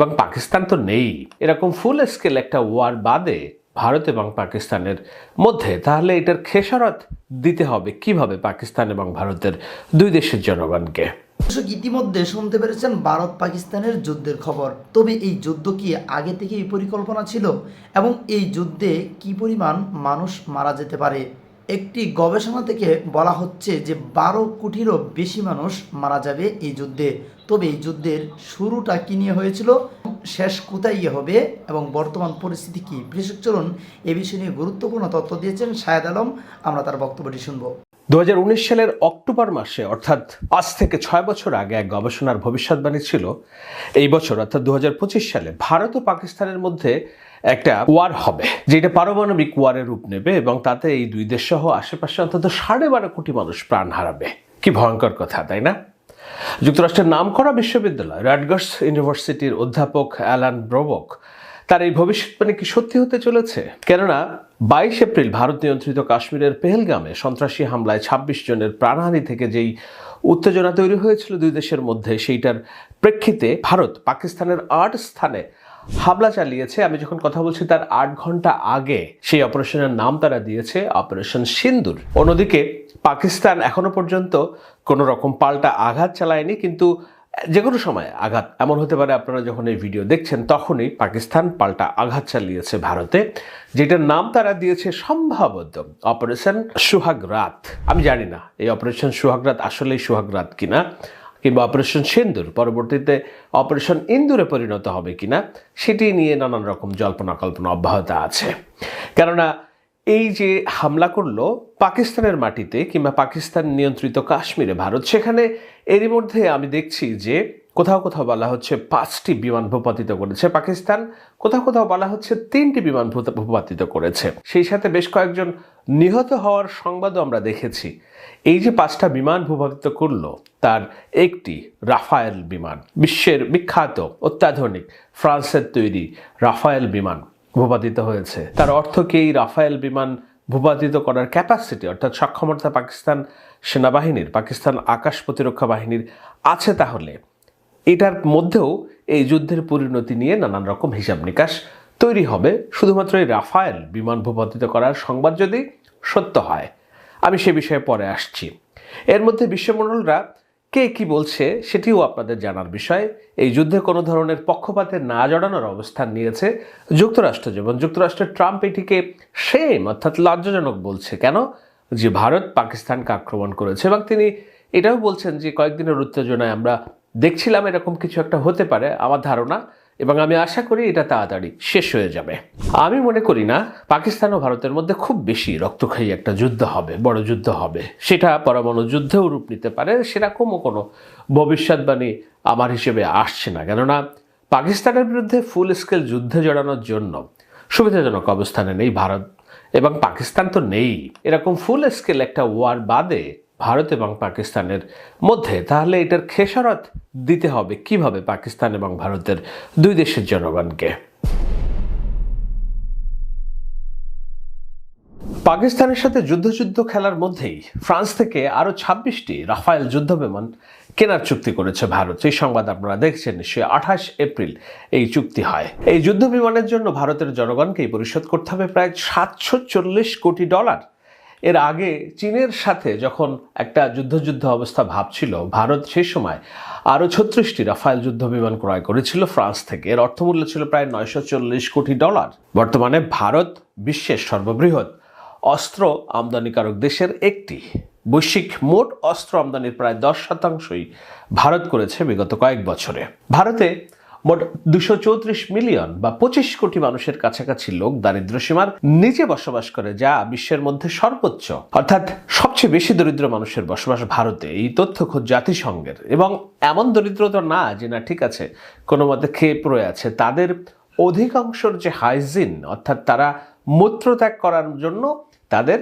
এবং পাকিস্তান তো নেই। এরকম ফুল স্কেল একটা ওয়ার বাদে ভারত এবং পাকিস্তানের মধ্যে। তাহলে এটার খেসারত দিতে হবে কীভাবে পাকিস্তান এবং ভারতের দুই দেশের জনগণকে? দর্শক, ইতিমধ্যে শুনতে পেরেছেন ভারত পাকিস্তানের যুদ্ধের খবর। তবে এই যুদ্ধ কি আগে থেকেই পরিকল্পনা ছিল? এবং এই যুদ্ধে কি পরিমাণ মানুষ মারা যেতে পারে? একটি গবেষণা থেকে বলা হচ্ছে যে বারো কোটিরও বেশি মানুষ মারা যাবে এই যুদ্ধে। তবে এই যুদ্ধের শুরুটা কি নিয়ে হয়েছিল? শেষ কোথায় হবে? এবং বর্তমান পরিস্থিতি কি? বিশেষ চলুন এ বিষয়ে নিয়ে গুরুত্বপূর্ণ তথ্য দিয়েছেন শাহেদ আলম। আমরা তার বক্তব্যটি শুনব। দু হাজার উনিশ সালের অক্টোবর মাসে, অর্থাৎ আজ থেকে ছয় বছর আগে এক গবেষণার ভবিষ্যৎবাণী ছিল, এই বছর, অর্থাৎ দু হাজার পঁচিশ সালে, ভারত ও পাকিস্তানের মধ্যে একটা ওয়ার হবে, যেটা পারমাণবিক ওয়ারের রূপ নেবে এবং তাতে এই দুই দেশ সহ আশেপাশে অন্তত সাড়ে বারো কোটি মানুষ প্রাণ হারাবে। কি ভয়ঙ্কর কথা, তাই না? যুক্তরাষ্ট্রের নামকরা বিশ্ববিদ্যালয় রাডগার্স ইউনিভার্সিটির অধ্যাপক অ্যালান ব্রবক, তার এই ভবিষ্যৎবাণী কি সত্যি হতে চলেছে? কেননা, বাইশ এপ্রিল ভারত নিয়ন্ত্রিত কাশ্মীরের পেহেলগামে সন্ত্রাসী হামলায় ২৬ জনের প্রাণহানি থেকে যেই উত্তেজনা তৈরি হয়েছিল দুই দেশের মধ্যে, সেইটার প্রেক্ষিতে ভারত পাকিস্তানের আট স্থানে হামলা চালিয়েছে, আমি যখন কথা বলছি তার আট ঘণ্টা আগে সেই অপারেশনের নাম তারা দিয়েছে, অপারেশন সিন্দুর। অন্যদিকে পাকিস্তান এখনও পর্যন্ত কোনো রকম পাল্টা আঘাত চালায়নি, কিন্তু যে কোনো সময় আঘাত, এমন হতে পারে আপনারা যখন এই ভিডিও দেখছেন, তখনই পাকিস্তান পাল্টা আঘাত চালিয়েছে ভারতে, যেটার নাম তারা দিয়েছে সম্ভবত অপারেশন সুহাগ রাত। আমি জানি না, এই অপারেশন সুহাগ রাত আসলেই সুহাগ রাত কিনা। কিংবা অপারেশন সিন্দুর, পরবর্তীতে অপারেশন ইন্দুরে পরিণত হবে কিনা, সেটি নিয়ে নানান রকম জল্পনা কল্পনা অব্যাহত আছে। কেননা এই যে হামলা করল পাকিস্তানের মাটিতে কিংবা পাকিস্তান নিয়ন্ত্রিত কাশ্মীরে ভারত, সেখানে এরই মধ্যে আমি দেখছি যে কোথাও কোথাও বলা হচ্ছে পাঁচটি বিমান ভূপাতিত করেছে পাকিস্তান, কোথাও কোথাও বলা হচ্ছে তিনটি বিমান ভূপাতিত করেছে। সেই সাথে বেশ কয়েকজন নিহত হওয়ার সংবাদও আমরা দেখেছি। এই যে পাঁচটা বিমান ভূপাতিত করল, তার একটি রাফায়েল বিমান, বিশ্বের বিখ্যাত অত্যাধুনিক ফ্রান্সের তৈরি রাফায়েল বিমান ভূপাতিত হয়েছে। তার অর্থ কি? এই রাফায়েল বিমান ভূপাতিত করার ক্যাপাসিটি অর্থাৎ সক্ষমতা পাকিস্তান সেনাবাহিনীর, পাকিস্তান আকাশ প্রতিরক্ষা বাহিনীর আছে তাহলে? এটার মধ্যেও এই যুদ্ধের পরিণতি নিয়ে নানান রকম হিসাব নিকাশ তৈরি হবে। শুধুমাত্র এই রাফায়েল বিমান ভূপাতিত করার সংবাদ যদি সত্য হয়, আমি সে বিষয়ে পরে আসছি। এর মধ্যে বিশ্বমণ্ডলরা কে কি বলছে সেটিও আপনাদের জানার বিষয়। এই যুদ্ধে কোনো ধরনের পক্ষপাতে না জড়ানোর অবস্থান নিয়েছে যুক্তরাষ্ট্র যেমন। যুক্তরাষ্ট্রের ট্রাম্প এটিকে সেম অর্থাৎ লজ্জাজনক বলছে। কেন? যে ভারত পাকিস্তানকে আক্রমণ করেছে এবং তিনি এটাও বলছেন যে কয়েকদিনের উত্তেজনায় আমরা দেখছিলাম এরকম কিছু একটা হতে পারে আমার ধারণা, এবং আমি আশা করি এটা তাড়াতাড়ি শেষ হয়ে যাবে। আমি মনে করি না, পাকিস্তান ও ভারতের মধ্যে খুব বেশি রক্তক্ষয়ী একটা যুদ্ধ হবে, বড় যুদ্ধ হবে। সেটা পরমাণু যুদ্ধেও রূপ নিতে পারে, সেরকমও কোনো ভবিষ্যৎবাণী আমার হিসেবে আসছে না। কেননা, পাকিস্তানের বিরুদ্ধে ফুল স্কেল যুদ্ধে জড়ানোর জন্য সুবিধাজনক অবস্থানে নেই ভারত, এবং পাকিস্তান তো নেই। এরকম ফুল স্কেল একটা ওয়ার বাদে ভারত এবং পাকিস্তানের মধ্যে, তাহলে এটার খেসারত দিতে হবে কীভাবে পাকিস্তান এবং ভারতের দুই দেশের জনগণকে? পাকিস্তানের সাথে যুদ্ধ যুদ্ধ খেলার মধ্যেই ফ্রান্স থেকে আরও ছাব্বিশটি রাফায়েল যুদ্ধ বিমান কেনার চুক্তি করেছে ভারত। সেই সংবাদ আপনারা দেখছেন, সে আঠাশ এপ্রিল এই চুক্তি হয়। এই যুদ্ধ বিমানের জন্য ভারতের জনগণকেই পরিশোধ করতে হবে প্রায় সাতশো চল্লিশ কোটি ডলার। এর আগে চীনের সাথে যখন একটা যুদ্ধযুদ্ধ যুদ্ধ অবস্থা ভাবছিল, ভারত সেই সময় আরও ছত্রিশটি রাফায়েল যুদ্ধ বিমান ক্রয় করেছিল ফ্রান্স থেকে। এর অর্থমূল্য ছিল প্রায় নয়শো চল্লিশ কোটি ডলার। বর্তমানে ভারত বিশ্বের সর্ববৃহৎ অস্ত্র আমদানিকারক দেশের একটি। বৈশ্বিক মোট অস্ত্র আমদানির প্রায় দশ শতাংশই ভারত করেছে বিগত কয়েক বছরে। ভারতে মোট দুশো চৌত্রিশ মিলিয়ন বা পঁচিশ কোটি মানুষের কাছাকাছি লোক দারিদ্র সীমার নিচে বসবাস করে, যা বিশ্বের মধ্যে সর্বোচ্চ। অর্থাৎ সবচেয়ে বেশি দরিদ্র মানুষের বসবাস ভারতে, এই তথ্য খোঁজ জাতিসংঘের। এবং এমন দরিদ্র তো না, যে না ঠিক আছে, কোনো মতে খেয়ে পড়ে আছে। তাদের অধিকাংশর যে হাইজিন, অর্থাৎ তারা মূত্রত্যাগ করার জন্য তাদের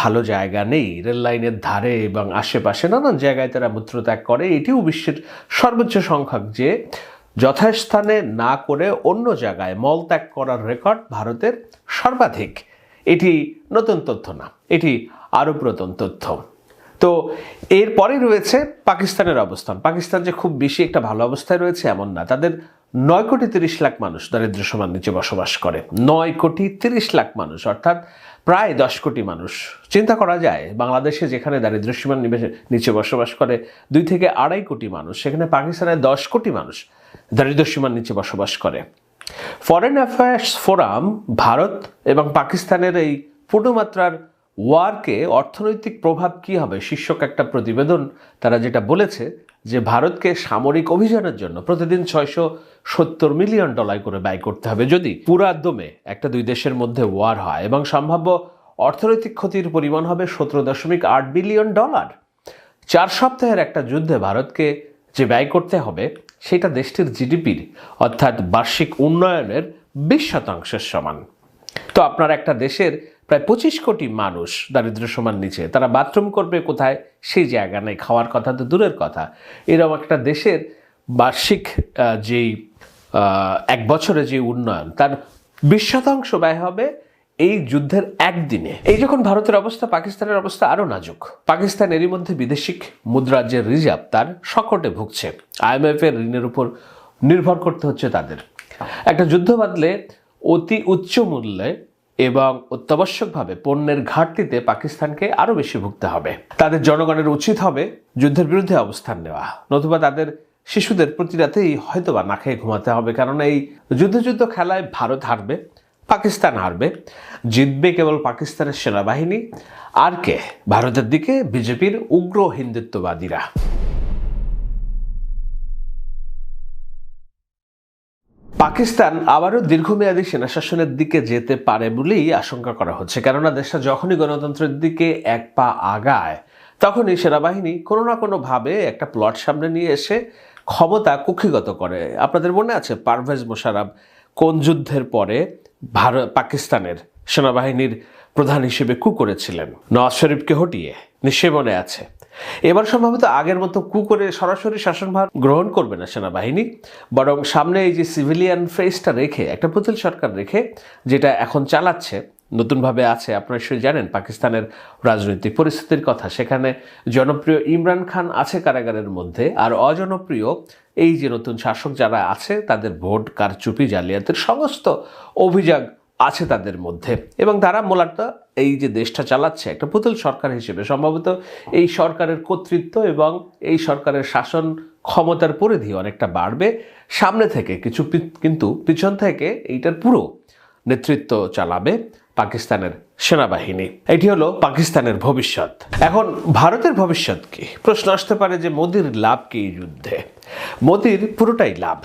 ভালো জায়গা নেই। রেল লাইনের ধারে এবং আশেপাশে নানান জায়গায় তারা মূত্রত্যাগ করে। এটিও বিশ্বের সর্বোচ্চ সংখ্যক যে যথাস্থানে না করে অন্য জায়গায় মলত্যাগ করার রেকর্ড ভারতের সর্বাধিক। এটি নতুন তথ্য না, এটি আরও পুরাতন তথ্য। তো এরপরে রয়েছে পাকিস্তানের অবস্থান। পাকিস্তান যে খুব বেশি একটা ভালো অবস্থায় রয়েছে এমন না। তাদের নয় কোটি তিরিশ লাখ মানুষ দারিদ্র সীমার নিচে বসবাস করে। নয় কোটি তিরিশ লাখ মানুষ, অর্থাৎ প্রায় দশ কোটি মানুষ। চিন্তা করা যায়, বাংলাদেশে যেখানে দারিদ্র সীমার নিচে বসবাস করে দুই থেকে আড়াই কোটি মানুষ, সেখানে পাকিস্তানে দশ কোটি মানুষ দারিদ্র সীমার নিচে বসবাস করে। ফরেন অ্যাফেয়ার্স ফোরাম ভারত এবং পাকিস্তানের এই পূর্ণমাত্রার ওয়ারকে অর্থনৈতিক প্রভাব কি হবে, শীর্ষক একটা প্রতিবেদন তারা যেটা বলেছে যে ভারতকে সামরিক অভিযানের জন্য প্রতিদিন ছয়শো সত্তর মিলিয়ন ডলার করে ব্যয় করতে হবে যদি পুরাদমে একটা দুই দেশের মধ্যে ওয়ার হয় এবং সম্ভাব্য অর্থনৈতিক ক্ষতির পরিমাণ হবে সতেরো দশমিক আট বিলিয়ন ডলার। চার সপ্তাহের একটা যুদ্ধে ভারতকে যে ব্যয় করতে হবে সেটা দেশটির জিডিপির, অর্থাৎ বার্ষিক উন্নয়নের বিশ শতাংশের সমান। তো আপনার একটা দেশের প্রায় পঁচিশ কোটি মানুষ দারিদ্র সমান নিচে, তারা বাথরুম করবে কোথায়? সেই জায়গা নেই, খাওয়ার কথা তো দূরের কথা। এরকম একটা দেশের বার্ষিক যেই এক বছরে যে উন্নয়ন, তার বিশ শতাংশ ব্যয় হবে এই যুদ্ধের একদিনে। এই যখন ভারতের অবস্থা, পাকিস্তানের অবস্থা আরও নাজুক। পাকিস্তান এরই মধ্যে বিদেশিক মুদ্রার যে রিজার্ভ তার সকটে ভুগছে। আইএমএফ এর ঋণের উপর নির্ভর করতে হচ্ছে তাদের। একটা যুদ্ধ বাদলে অতি উচ্চ মূল্যে এবং অত্যাবশ্যকভাবে পণ্যের ঘাটতিতে পাকিস্তানকে আরও বেশি ভুগতে হবে। তাদের জনগণের উচিত হবে যুদ্ধের বিরুদ্ধে অবস্থান নেওয়া। নতুবা তাদের শিশুদের প্রতি রাতেই হয়তোবা না খেয়ে ঘুমাতে হবে, কারণ এই যুদ্ধ যুদ্ধ খেলায় ভারত হারবে। পাকিস্তান হারবে, জিতবে কেবল পাকিস্তানের সেনাবাহিনী, আর কে? ভারতের দিকে বিজেপির উগ্র হিন্দুত্ববাদীরা। পাকিস্তান আবারও দীর্ঘমেয়াদী সেনা শাসনের দিকে যেতে পারে বলেই আশঙ্কা করা হচ্ছে, কেননা দেশটা যখনই গণতন্ত্রের দিকে এক পা আগায়, তখনই সেনাবাহিনী কোনো না কোনোভাবে একটা প্লট সামনে নিয়ে এসে ক্ষমতা কুক্ষিগত করে। আপনাদের মনে আছে পারভেজ মোশারফ কোন যুদ্ধের পরে ভারত পাকিস্তানের সেনাবাহিনীর প্রধান হিসেবে কু করেছিলেন। নওয়াজ শরীফকে হটিয়ে নিশ্চয় মনে আছে। এবার সম্ভবত আগের মতো কু করে সরাসরি শাসনভার গ্রহণ করবে না সেনাবাহিনী। বরং সামনে এই যে সিভিলিয়ান ফেসটা রেখে, একটা পুতুল সরকার রেখে, যেটা এখন চালাচ্ছে নতুনভাবে আছে। আপনারা নিশ্চয়ই জানেন পাকিস্তানের রাজনৈতিক পরিস্থিতির কথা। সেখানে জনপ্রিয় ইমরান খান আছে কারাগারের মধ্যে। আর অজনপ্রিয় এই যে নতুন শাসক যারা আছে, তাদের ভোট, কারচুপি, জালিয়াতের সমস্ত অভিযোগ আছে তাদের মধ্যে। এবং তারা মূলত এই যে দেশটা চালাচ্ছে, একটা পুতুল সরকার হিসেবে সম্ভবত এই সরকারের কর্তৃত্ব এবং এই সরকারের শাসন ক্ষমতার পরিধি অনেকটা বাড়বে। সামনে থেকে, কিছু কিন্তু পিছন থেকে এইটার পুরো নেতৃত্ব চালাবে। পাকিস্তানের সেনাবাহিনী। এটি হলো পাকিস্তানের ভবিষ্যৎ। এখন ভারতের ভবিষ্যৎ কি? প্রশ্ন আসতে পারে যে মোদির লাভ কি যুদ্ধে? মোদির পুরোটাই লাভ।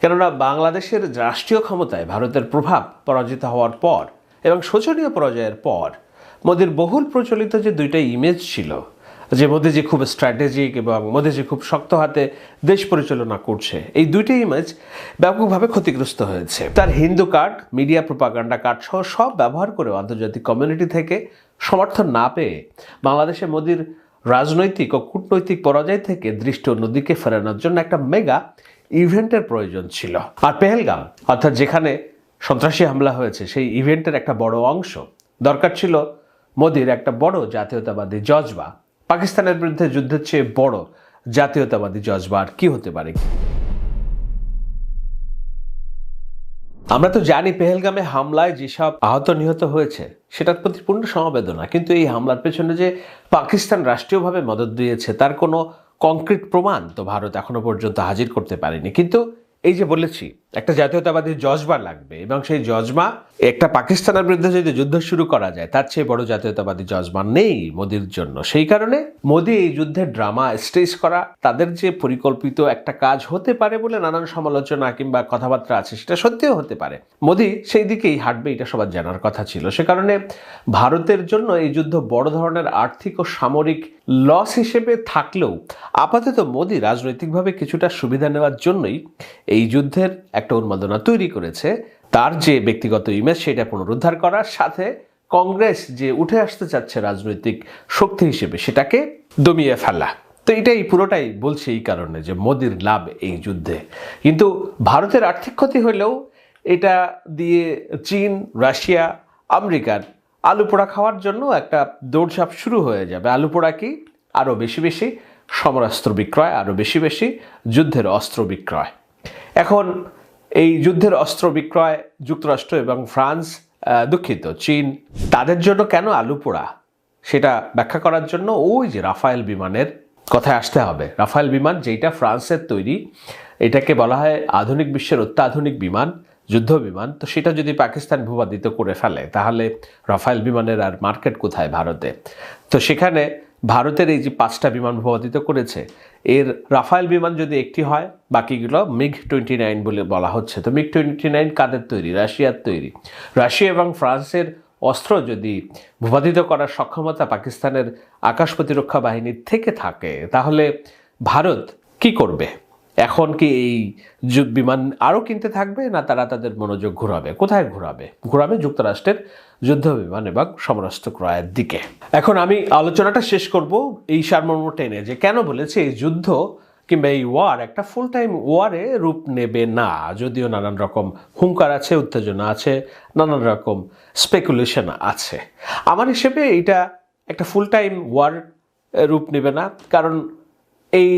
কেননা বাংলাদেশের রাষ্ট্রীয় ক্ষমতায় ভারতের প্রভাব পরাজিত হওয়ার পর এবং শোচনীয় পরাজয়ের পর মোদির বহুল প্রচলিত যে দুইটা ইমেজ ছিল যে মোদিজি খুব স্ট্র্যাটেজিক এবং মোদিজি খুব শক্ত হাতে দেশ পরিচালনা করছে। এই দুইটা ইমেজ ব্যাপকভাবে ক্ষতিগ্রস্ত হয়েছে। তার Hindu card media propaganda card সহ সব ব্যবহার করে আন্তর্জাতিক কমিউনিটি থেকে সমর্থন না পেয়ে বাংলাদেশে মোদির রাজনৈতিক ও কূটনৈতিক পরাজয় থেকে দৃষ্টি অন্যদিকে ফেরানোর জন্য একটা মেগা ইভেন্টের প্রয়োজন ছিল। আর পেহেলগাম, অর্থাৎ যেখানে সন্ত্রাসী হামলা হয়েছে, সেই ইভেন্টের একটা বড় অংশ। দরকার ছিল মোদির একটা বড় জাতীয়তাবাদী জজবা। পাকিস্তানের বিরুদ্ধে যুদ্ধের চেয়ে বড় জাতীয়তাবাদী জজবা আর কি হতে পারে আমরা তো জানি পেহেলগামে হামলায় যেসব আহত নিহত হয়েছে, সেটার প্রতি পূর্ণ সমবেদনা। কিন্তু এই হামলার পেছনে যে পাকিস্তান রাষ্ট্রীয়ভাবে মদত দিয়েছে, তার কোনো কংক্রিট প্রমাণ তো ভারত এখনও পর্যন্ত হাজির করতে পারেনি। কিন্তু এই যে বলেছি একটা জাতীয়তাবাদী জজবা লাগবে এবং সেই জজমা একটা পাকিস্তানের বিরুদ্ধে যদি যুদ্ধ শুরু করা যায়, তার চেয়ে বড় জাতীয়তাবাদী জজমা নেই মোদির জন্য। সেই কারণে মোদি এই যুদ্ধের ড্রামা স্টেজ করা, তাদের যে পরিকল্পিত একটা কাজ হতে পারে বলে নানান সমালোচনা কিংবা কথাবার্তা আছে, সেটা সত্যিও হতে পারে। মোদি সেই দিকেই হাঁটবে, এটা সবার জানার কথা ছিল। সে কারণে ভারতের জন্য এই যুদ্ধ বড় ধরনের আর্থিক ও সামরিক লস হিসেবে থাকলেও আপাতত মোদি রাজনৈতিকভাবে কিছুটা সুবিধা নেওয়ার জন্যই এই যুদ্ধের একটা উন্মাদনা তৈরি করেছে, তার যে ব্যক্তিগত ইমেজ সেটা পুনরুদ্ধার করার সাথে কংগ্রেস যে উঠে আসতে চাচ্ছে রাজনৈতিক শক্তি হিসেবে সেটাকে দমিয়ে ফেলা। তো এটাই পুরোটাই বলছে এই কারণে যে মোদির লাভ এই যুদ্ধে। কিন্তু ভারতের আর্থিক ক্ষতি হলেও এটা দিয়ে চীন, রাশিয়া, আমেরিকার আলু পোড়া খাওয়ার জন্য একটা দৌড়ঝাঁপ শুরু হয়ে যাবে। আলু পোড়া কি? আরও বেশি বেশি সমরাস্ত্র বিক্রয় আরও বেশি বেশি যুদ্ধের অস্ত্র বিক্রয়। এখন এই যুদ্ধের অস্ত্র বিক্রয় যুক্তরাষ্ট্র এবং ফ্রান্স দুঃখিত। চীন, তাদের জন্য কেন আলু পোড়া? সেটা ব্যাখ্যা করার জন্য ওই যে রাফায়েল বিমানের কথায় আসতে হবে। রাফায়েল বিমান যেটা ফ্রান্সের তৈরি, এটাকে বলা হয় আধুনিক বিশ্বের অত্যাধুনিক বিমান, যুদ্ধ বিমান। তো সেটা যদি পাকিস্তান ভূপাদিত করে ফেলে, তাহলে রাফায়েল বিমানের আর মার্কেট কোথায় ভারতে? তো সেখানে ভারতের এই যে পাঁচটা বিমান ভূপাদিত করেছে, এর রাফায়েল বিমান যদি একটি হয় বাকিগুলো মিগ টোয়েন্টি নাইন বলে বলা হচ্ছে। তো মিগ টোয়েন্টি নাইন কাদের তৈরি? রাশিয়ার তৈরি। রাশিয়া এবং ফ্রান্সের অস্ত্র যদি ভূপাতিত করার সক্ষমতা পাকিস্তানের আকাশ প্রতিরক্ষা বাহিনীর থেকে থাকে, তাহলে ভারত কি করবে? এখন কি এই যু- বিমান আরও কিনতে থাকবে না তারা তাদের মনোযোগ ঘোরাবে? কোথায় ঘোরাবে? ঘোরাবে যুক্তরাষ্ট্রের যুদ্ধ বিমান এবং সমরাস্ত্র ক্রয়ের দিকে। এখন আমি আলোচনাটা শেষ করব এই সারমর্ম টেনে যে কেন বলেছে এই যুদ্ধ কিংবা এই ওয়ার একটা ফুল টাইম ওয়ারে রূপ নেবে না। যদিও নানান রকম হুঙ্কার আছে, উত্তেজনা আছে, নানান রকম স্পেকুলেশন আছে। আমার হিসেবে এটা একটা ফুল টাইম ওয়ার রূপ নেবে না, কারণ এই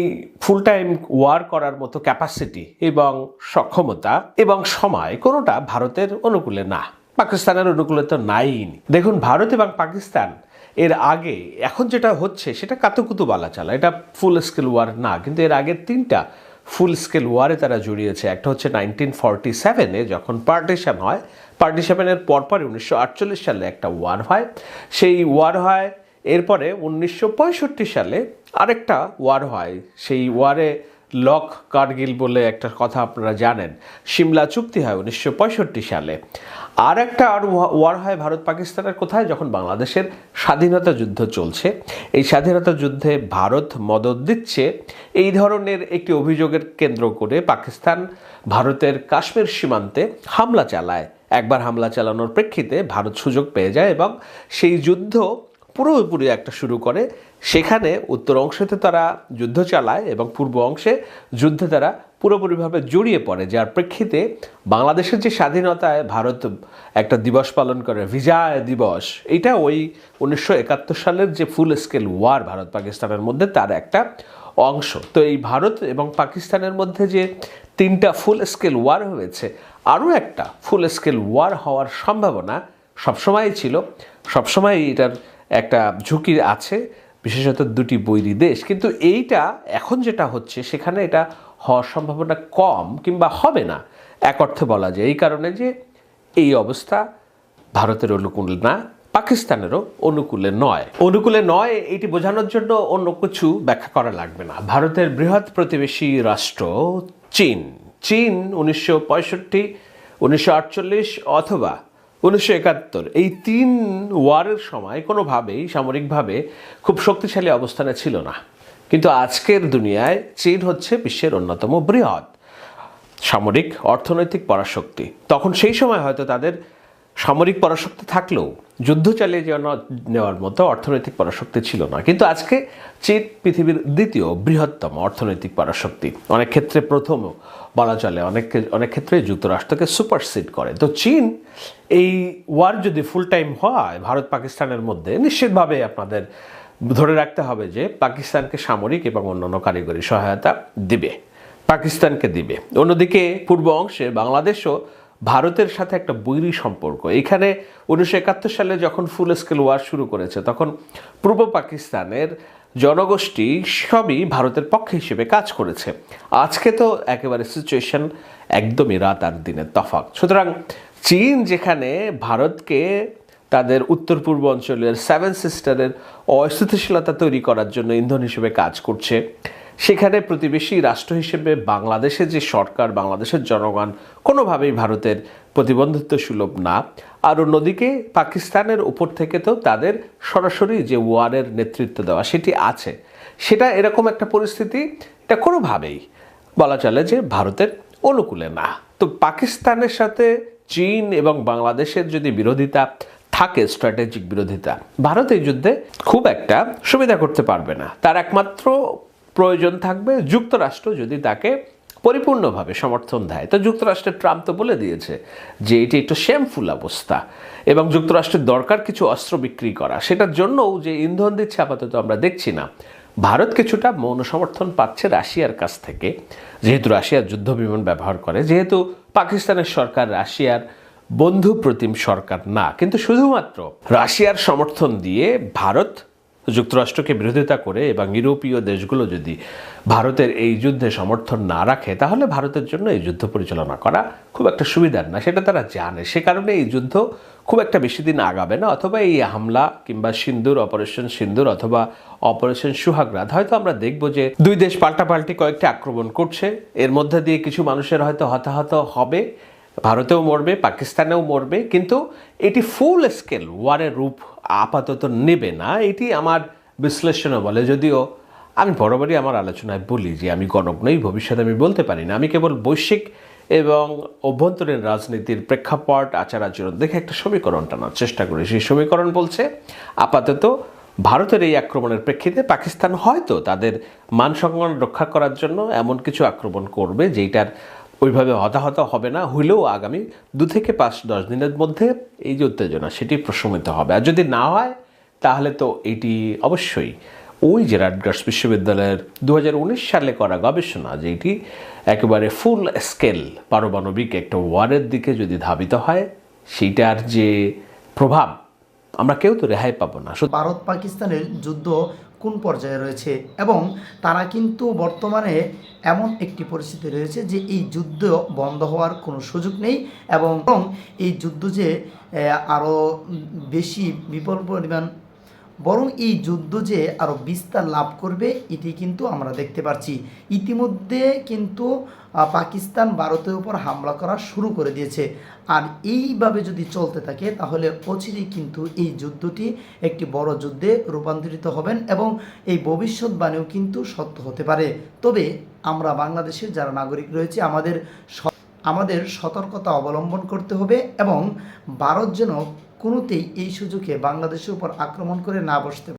ফুল টাইম ওয়ার করার মতো ক্যাপাসিটি এবং সক্ষমতা এবং সময় কোনোটা ভারতের অনুকূলে না। পাকিস্তানের অনুকূলে তো নাই দেখুন, ভারত এবং পাকিস্তান এর আগে, এখন যেটা হচ্ছে, সেটা কাতুকুতু বালা চালা এটা ফুল স্কেল ওয়ার না, কিন্তু এর আগের তিনটা ফুল স্কেল ওয়ারে তারা জড়িয়েছে। একটা হচ্ছে নাইনটিন ফর্টি সেভেনে যখন পার্টিশন হয় পার্টিশনের পরপরই উনিশশো আটচল্লিশ সালে একটা ওয়ার হয়। সেই ওয়ার হয় এরপরে উনিশশো পঁয়ষট্টি সালে আরেকটা ওয়ার হয়। সেই ওয়ারে লক কার্গিল বলে একটা কথা আপনারা জানেন। সিমলা চুক্তি হয় উনিশশো পঁয়ষট্টি সালে। আর একটা আর ওয়ার হয় ভারত পাকিস্তানের কোথায়? যখন বাংলাদেশের স্বাধীনতা যুদ্ধ চলছে। এই স্বাধীনতা যুদ্ধে ভারত মদত দিচ্ছে এই ধরনের একটি অভিযোগের কেন্দ্র করে পাকিস্তান ভারতের কাশ্মীর সীমান্তে হামলা চালায়। একবার হামলা চালানোর প্রেক্ষিতে ভারত সুযোগ পেয়ে যায় এবং সেই যুদ্ধ পুরোপুরি একটা শুরু করে। সেখানে উত্তর অংশেতে তারা যুদ্ধ চালায় এবং পূর্ব অংশে যুদ্ধে তারা পুরোপুরিভাবে জড়িয়ে পড়ে, যার প্রেক্ষিতে বাংলাদেশের যে স্বাধীনতায় ভারত একটা দিবস পালন করে, বিজয় দিবস, এটা ওই উনিশশো একাত্তর সালের যে ফুল স্কেল ওয়ার ভারত পাকিস্তানের মধ্যে তার একটা অংশ। তো এই ভারত এবং পাকিস্তানের মধ্যে যে তিনটা ফুল স্কেল ওয়ার হয়েছে, আরও একটা ফুল স্কেল ওয়ার হওয়ার সম্ভাবনা সবসময়ই ছিল। সবসময় এটার একটা ঝুঁকি আছে, বিশেষত দুটি বৈরী দেশ। কিন্তু এইটা এখন যেটা হচ্ছে, সেখানে এটা হওয়ার সম্ভাবনা কম কিংবা হবে না। এক অর্থে বলা যায়, এই কারণে যে এই অবস্থা ভারতের অনুকূল না, পাকিস্তানেরও অনুকূলে নয়। অনুকূলে নয় এটি বোঝানোর জন্য অন্য কিছু ব্যাখ্যা করা লাগবে না। ভারতের বৃহৎ প্রতিবেশী রাষ্ট্র চীন। চীন উনিশশো পঁয়ষট্টি, উনিশশো অথবা উনিশশো একাত্তর, এই তিন ওয়ারের সময় কোনোভাবেই, সামরিকভাবে খুব শক্তিশালী অবস্থানে ছিল না। কিন্তু আজকের দুনিয়ায় চীন হচ্ছে বিশ্বের অন্যতম বৃহৎ সামরিক অর্থনৈতিক পরাশক্তি। তখন সেই সময় হয়তো তাদের সামরিক পরাশক্তি থাকলেও যুদ্ধ চালিয়ে যাওয়া নেওয়ার মতো অর্থনৈতিক পরাশক্তি ছিল না। কিন্তু আজকে চীন পৃথিবীর দ্বিতীয় বৃহত্তম অর্থনৈতিক পরাশক্তি। অনেক ক্ষেত্রে প্রথম বলা চলে, অনেক অনেক ক্ষেত্রে যুক্তরাষ্ট্রকে সুপারসিড করে। তো চীন এই ওয়ার যদি ফুল টাইম হয়, ভারত পাকিস্তানের মধ্যে, নিশ্চিতভাবে আপনাদের ধরে রাখতে হবে যে পাকিস্তানকে সামরিক এবং অন্যান্য কারিগরি সহায়তা দিবে, পাকিস্তানকে দিবে। অন্যদিকে পূর্ব অংশে বাংলাদেশও ভারতের সাথে একটা বৈরী সম্পর্ক। এখানে উনিশশো একাত্তর সালে যখন ফুল স্কেল ওয়ার শুরু করেছে, তখন পূর্ব পাকিস্তানের জনগোষ্ঠী সবই ভারতের পক্ষে হিসেবে কাজ করেছে। আজকে তো একেবারে সিচুয়েশন একদমই রাত আর দিনের তফাৎ। সুতরাং চীন যেখানে ভারতকে তাদের উত্তর পূর্ব অঞ্চলের সেভেন সিস্টারের অস্থিতিশীলতা তৈরি করার জন্য ইন্ধন হিসেবে কাজ করছে সেখানে প্রতিবেশী রাষ্ট্র হিসেবে বাংলাদেশের যে সরকার, বাংলাদেশের জনগণ কোনোভাবেই ভারতের প্রতিবন্ধিত্ব সুলভ না। আর অন্যদিকে পাকিস্তানের উপর থেকে তো তাদের সরাসরি যে ওয়ারের নেতৃত্ব দেওয়া সেটি আছে। সেটা এরকম একটা পরিস্থিতি, এটা কোনোভাবেই বলা চলে যে ভারতের অনুকূলে না। তো পাকিস্তানের সাথে চীন এবং বাংলাদেশের যদি বিরোধিতা থাকে, স্ট্র্যাটেজিক বিরোধিতা, ভারত এই যুদ্ধে খুব একটা সুবিধা করতে পারবে না। তার একমাত্র প্রয়োজন থাকবে, যুক্তরাষ্ট্র যদি তাকে পরিপূর্ণভাবে সমর্থন দেয়। তো যুক্তরাষ্ট্রের ট্রাম্প তো বলে দিয়েছে যে এটি একটু শ্যামফুল অবস্থা এবং যুক্তরাষ্ট্রের দরকার কিছু অস্ত্র বিক্রি করা। সেটার জন্যও যে ইন্ধন দিচ্ছে আপাতত আমরা দেখছি না। ভারত কিছুটা মৌন সমর্থন পাচ্ছে রাশিয়ার কাছ থেকে, যেহেতু রাশিয়ার যুদ্ধ বিমান ব্যবহার করে, যেহেতু পাকিস্তানের সরকার রাশিয়ার বন্ধু প্রতিম সরকার না। কিন্তু শুধুমাত্র রাশিয়ার সমর্থন দিয়ে ভারত যুক্তরাষ্ট্রকে বিরোধিতা করে এবং ইউরোপীয় দেশগুলো যদি ভারতের এই যুদ্ধে সমর্থন না রাখে, তাহলে ভারতের জন্য এই যুদ্ধ পরিচালনা করা খুব একটা সুবিধার না। সেটা তারা জানে। সে কারণে এই যুদ্ধ খুব একটা বেশি দিন আগাবে না। অথবা এই হামলা কিংবা সিন্দুর, অপারেশন সিন্দুর অথবা অপারেশন সুহাগরাত, হয়তো আমরা দেখব যে দুই দেশ পাল্টাপাল্টি কয়েকটি আক্রমণ করছে। এর মধ্যে দিয়ে কিছু মানুষের হয়তো হতাহত হবে। ভারতেও মরবে, পাকিস্তানেও মরবে, কিন্তু এটি ফুল স্কেল ওয়ারের রূপ আপাতত নেবে না। এটি আমার বিশ্লেষণও বলে, যদিও আমি বরাবরই আমার আলোচনায় বলি যে আমি গণক নই, ভবিষ্যতে আমি বলতে পারি না। আমি কেবল বৈশ্বিক এবং অভ্যন্তরীণ রাজনীতির প্রেক্ষাপট আচার আচরণ দেখে একটা সমীকরণ টানার চেষ্টা করি। সেই সমীকরণ বলছে, আপাতত ভারতের এই আক্রমণের প্রেক্ষিতে পাকিস্তান হয়তো তাদের মান সম্মান রক্ষা করার জন্য এমন কিছু আক্রমণ করবে যেটার ওইভাবে হতাহত হবে না, হইলেও আগামী দু থেকে পাঁচ, দশ দিনের মধ্যে এই যে উত্তেজনা, সেটি প্রশমিত হবে। আর যদি না হয়, তাহলে তো এটি অবশ্যই ওই যে রাটগার্স বিশ্ববিদ্যালয়ের দু হাজার উনিশ সালে করা গবেষণা যেটি একেবারে ফুল স্কেল পারমাণবিক একটা ওয়ারের দিকে যদি ধাবিত হয়, সেইটার যে প্রভাব আমরা কেউ তো রেহাই পাবো না। শুধু ভারত পাকিস্তানের যুদ্ধ কোন পর্যায়ে রয়েছে এবং তারা কিন্তু বর্তমানে এমন একটি পরিস্থিতি রয়েছে যে এই যুদ্ধ বন্ধ হওয়ার কোনো সুযোগ নেই এবং এই যুদ্ধ যে আরও বেশি বিপুল পরিমাণ বরং এই যুদ্ধ যে আরও বিস্তার লাভ করবে, এটি কিন্তু আমরা দেখতে পাচ্ছি ইতিমধ্যে কিন্তু পাকিস্তান ভারতের উপর হামলা করা শুরু করে দিয়েছে। আর এইভাবে যদি চলতে থাকে, তাহলে অচিরেই কিন্তু এই যুদ্ধটি একটি বড় যুদ্ধে রূপান্তরিত হবেন এবং এই ভবিষ্যৎবাণীও কিন্তু সত্য হতে পারে। তবে আমরা বাংলাদেশের যারা নাগরিক রয়েছে, আমাদের আমাদের সতর্কতা অবলম্বন করতে হবে এবং ভারত যেন কোনোতেই এই সুযোগে বাংলাদেশের উপর আক্রমণ করে না বসতে